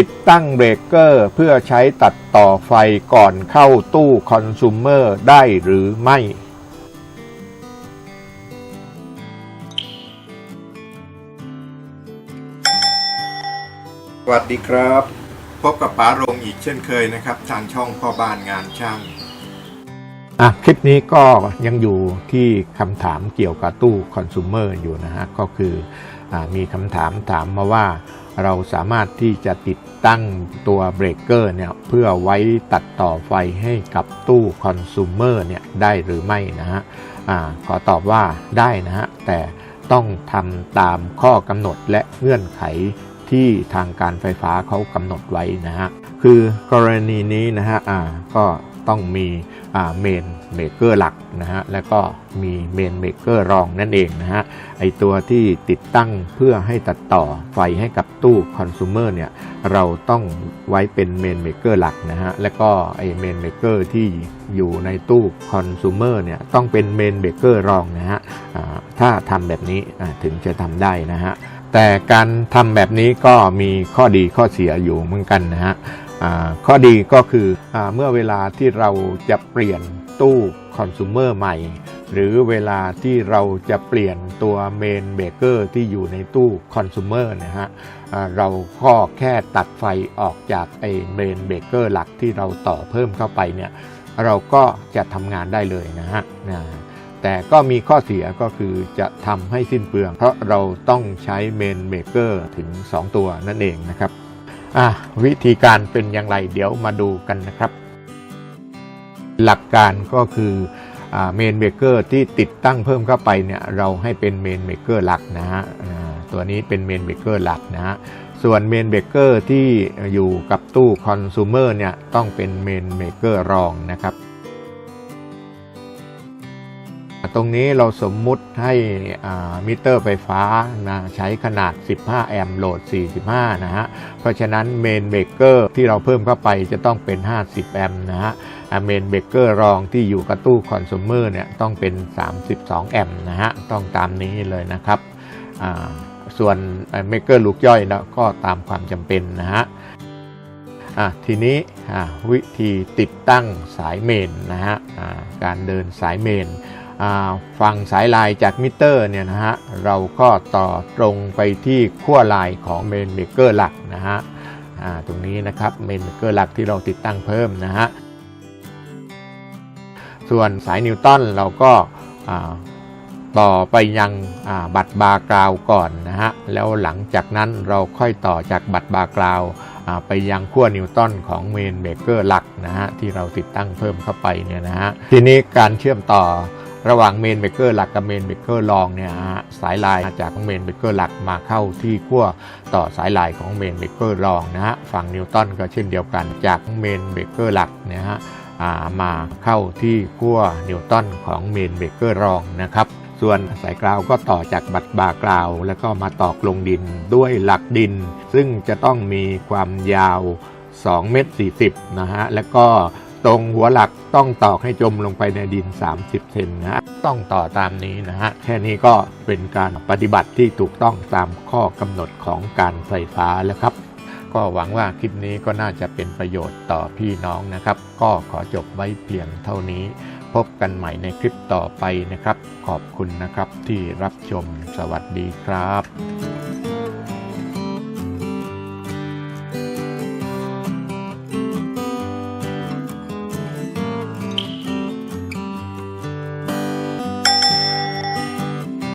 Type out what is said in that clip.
ติดตั้งเบรกเกอร์เพื่อใช้ตัดต่อไฟก่อนเข้าตู้คอน sumer ได้หรือไม่ สวัสดีครับ พบกับป๋าโรงอีกเช่นเคยนะครับ ทางช่องพ่อบ้านงานช่างอะคลิปนี้ก็ยังอยู่ที่คำถามเกี่ยวกับตู้คอน sumer อยู่นะฮะ ก็คืออามีคำถามถามมาว่า เราสามารถที่จะติดตั้งตัวเบรกเกอร์เนี่ยเพื่อไว้ตัดต่อไฟให้กับตู้คอน sumer เนี่ยได้หรือไม่นะฮะขอตอบว่าได้นะฮะแต่ต้องทำตามข้อกำหนดและเงื่อนไขที่ทางการไฟฟ้าเขากำหนดไว้นะฮะคือกรณีนี้นะฮะก็ ต้องมีเมนเมเกอร์หลักนะฮะแล้วก็มีเมนเมเกอร์รองนั่นเองนะฮะไอตัวที่ติดตั้งเพื่อให้ตัดต่อไฟให้กับตู้คอน sumer เนี่ยเราต้องไว้เป็นเมนเมเกอร์หลักนะฮะแล้วก็ไอเมนเมเกอร์ที่อยู่ในตู้คอน sumer เนี่ยต้องเป็นเมนเมเกอร์รองนะฮะถ้าทำแบบนี้ถึงจะทำได้นะฮะแต่การทำแบบนี้ก็มีข้อดีข้อเสียอยู่เหมือนกันนะฮะ ข้อดีก็คืออเมื่อเวลาที่เราจะเปลี่ยนตู้คอน sumer ใหม่ หรือเวลาที่เราจะเปลี่ยนตัวเมนเบเกอร์ที่อยู่ในตู้คอน sumer นะฮะเราก็แค่ตัดไฟออกจากไอเมนเบเกอร์หลักที่เราต่อเพิ่มเข้าไปเนี่ยเราก็จะทำงานได้เลยนะฮะนะแต่ก็มีข้อเสียก็คือจะทำให้สิ้นเปลือง เพราะเราต้องใช้เมนเบเกอร์ถึง 2 ตัวนั่นเองนะครับ อะวิธีการเป็นอย่างไรเดี๋ยวมาดูกันนะครับ หลักการก็คือเมนเบเกอร์ที่ติดตั้งเพิ่มเข้าไปเนี่ยเราให้เป็นเมนเบเกอร์หลักนะฮะตัวนี้เป็นเมนเบเกอร์หลักนะฮะส่วนเมนเบเกอร์ที่อยู่กับตู้คอน sumer เนี่ยต้องเป็นเมนเบเกอร์รองนะครับ ตรงนี้เราสมมุติให้มิเตอร์ไฟฟ้านะใช้ขนาด 15 แอมป์โหลด 45 นะฮะ เพราะฉะนั้นเมนเบเกอร์ที่เราเพิ่มเข้าไปจะต้องเป็น 50 แอมป์นะฮะเมนเบเกอร์รองที่อยู่กับตู้คอน sumer เนี่ยต้องเป็น 32 แอมป์นะฮะ ต้องตามนี้เลยนะครับ ส่วนเมเกอร์ลูกย่อยแล้วก็ตามความจำเป็นนะฮะทีนี้วิธีติดตั้งสายเมนนะฮะการเดินสายเมน ฟังสายลายจากมิเตอร์เนี่ยนะฮะเราก็ต่อตรงไปที่ขั้วลายของเมนเบเกอร์หลักนะฮะตรงนี้นะครับเมนเบเกอร์หลักที่เราติดตั้งเพิ่มนะฮะส่วนสายนิวตันเราก็ต่อไปยังบัตรบาร์กราวก่อนนะฮะแล้วหลังจากนั้นเราค่อยต่อจากบัตรบาร์กราวไปยังขั้วนิวตันของเมนเบเกอร์หลักนะฮะที่เราติดตั้งเพิ่มเข้าไปเนี่ยนะฮะทีนี้การเชื่อมต่อ ระหว่างเมนเบเกอร์หลักกับเมนเบเกอร์รองเนี่ยฮะสายลายจากเมนเบเกอร์หลักมาเข้าที่ขั้วต่อสายลายของเมนเบเกอร์รองนะฮะฝั่งนิวตันก็เช่นเดียวกันจากเมนเบเกอร์หลักเนี่ยฮะามาเข้าที่ขั้วนิวตันของเมนเบเกอร์รองนะครับส่วนสายกราวก็ต่อจากบัตรบากราว แล้วก็มาตอกลงดินด้วยหลักดิน ซึ่งจะต้องมีความยาว 2 เมตร 40 นะฮะ แล้วก็ ตรงหัวหลักต้องตอกให้จมลงไปในดิน 30 เซนนะฮะต้องต่อตามนี้นะฮะแค่นี้ก็เป็นการปฏิบัติที่ถูกต้องตามข้อกำหนดของการไฟฟ้าแล้วครับ ก็หวังว่าคลิปนี้ก็น่าจะเป็นประโยชน์ต่อพี่น้องนะครับ ก็ขอจบไว้เพียงเท่านี้ พบกันใหม่ในคลิปต่อไปนะครับ ขอบคุณนะครับที่รับชมสวัสดีครับ